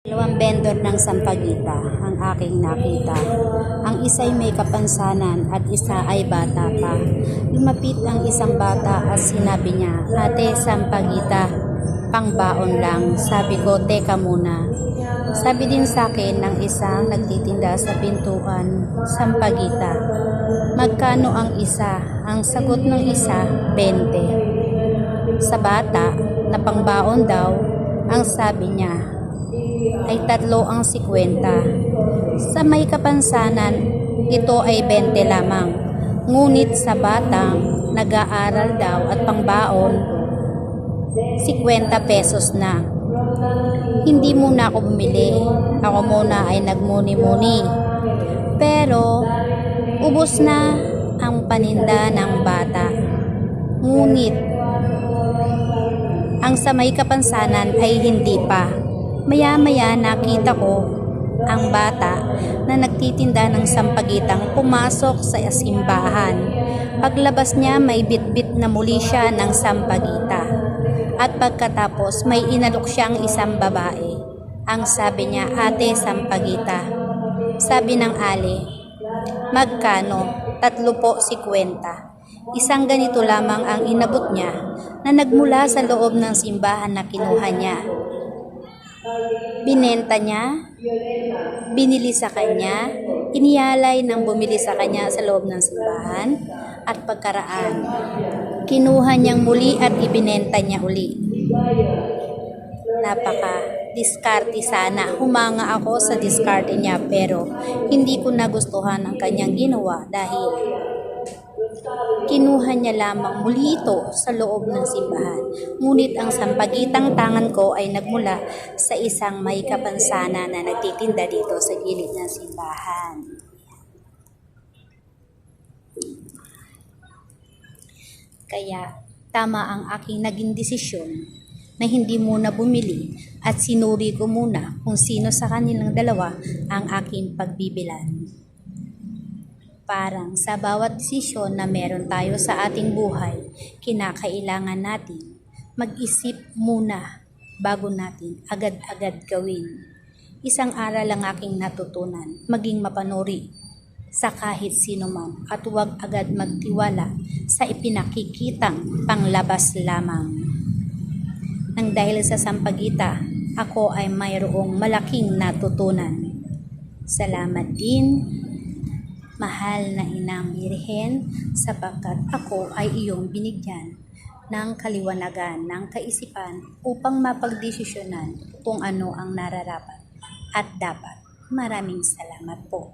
Dalawang vendor ng Sampagita ang aking nakita. Ang isa'y may kapansanan at isa ay bata pa. Lumapit ang isang bata at sinabi niya, Ate, Sampagita, pangbaon lang. Sabi ko, teka muna. Sabi din sa akin ng isang nagtitinda sa pintuan, Sampagita. Magkano ang isa? Ang sagot ng isa, 20. Sa bata, na pangbaon daw, ang sabi niya, ay tatlo ang 50. Sa may kapansanan, ito ay 20 lamang. Ngunit sa batang nag-aaral daw at pangbaon, 50 pesos na. Hindi muna ako bumili. Ako muna ay nagmuni-muni. Pero, ubos na ang paninda ng bata. Ngunit, ang sa may kapansanan ay hindi pa. Maya-maya nakita ko ang bata na nagtitinda ng sampagitang pumasok sa simbahan. Paglabas niya may bitbit na muli siya ng sampagita. At pagkatapos may inalok siyang isang babae. Ang sabi niya, ate sampagita. Sabi ng ali, magkano? Tatlo po si kwenta. Isang ganito lamang ang inabot niya na nagmula sa loob ng simbahan na kinuha niya. Binenta niya, binili sa kanya, iniyalay ng bumili sa kanya sa loob ng simbahan at pagkaraan. Kinuha niyang muli at ibinenta niya uli. Napaka diskarte sana. Humanga ako sa diskarte niya pero hindi ko nagustuhan ang kanyang ginawa dahil Kinuha niya lamang muli ito sa loob ng simbahan. Ngunit ang sampagitang tangan ko ay nagmula sa isang may kapansana na nagtitinda dito sa gilid ng simbahan. Kaya tama ang aking naging desisyon na hindi muna bumili at sinuri ko muna kung sino sa kanilang dalawa ang aking pagbibilan parang sa bawat desisyon na meron tayo sa ating buhay, kinakailangan natin mag-isip muna bago natin agad-agad gawin. Isang aral ang aking natutunan, maging mapanuri sa kahit sino man at huwag agad magtiwala sa ipinakikitang panglabas lamang. Nang dahil sa sampagita, ako ay mayroong malaking natutunan. Salamat din mahal na inang birhen, sapagkat ako ay iyong binigyan ng kaliwanagan ng kaisipan upang mapagdesisyonan kung ano ang nararapat at dapat. Maraming salamat po.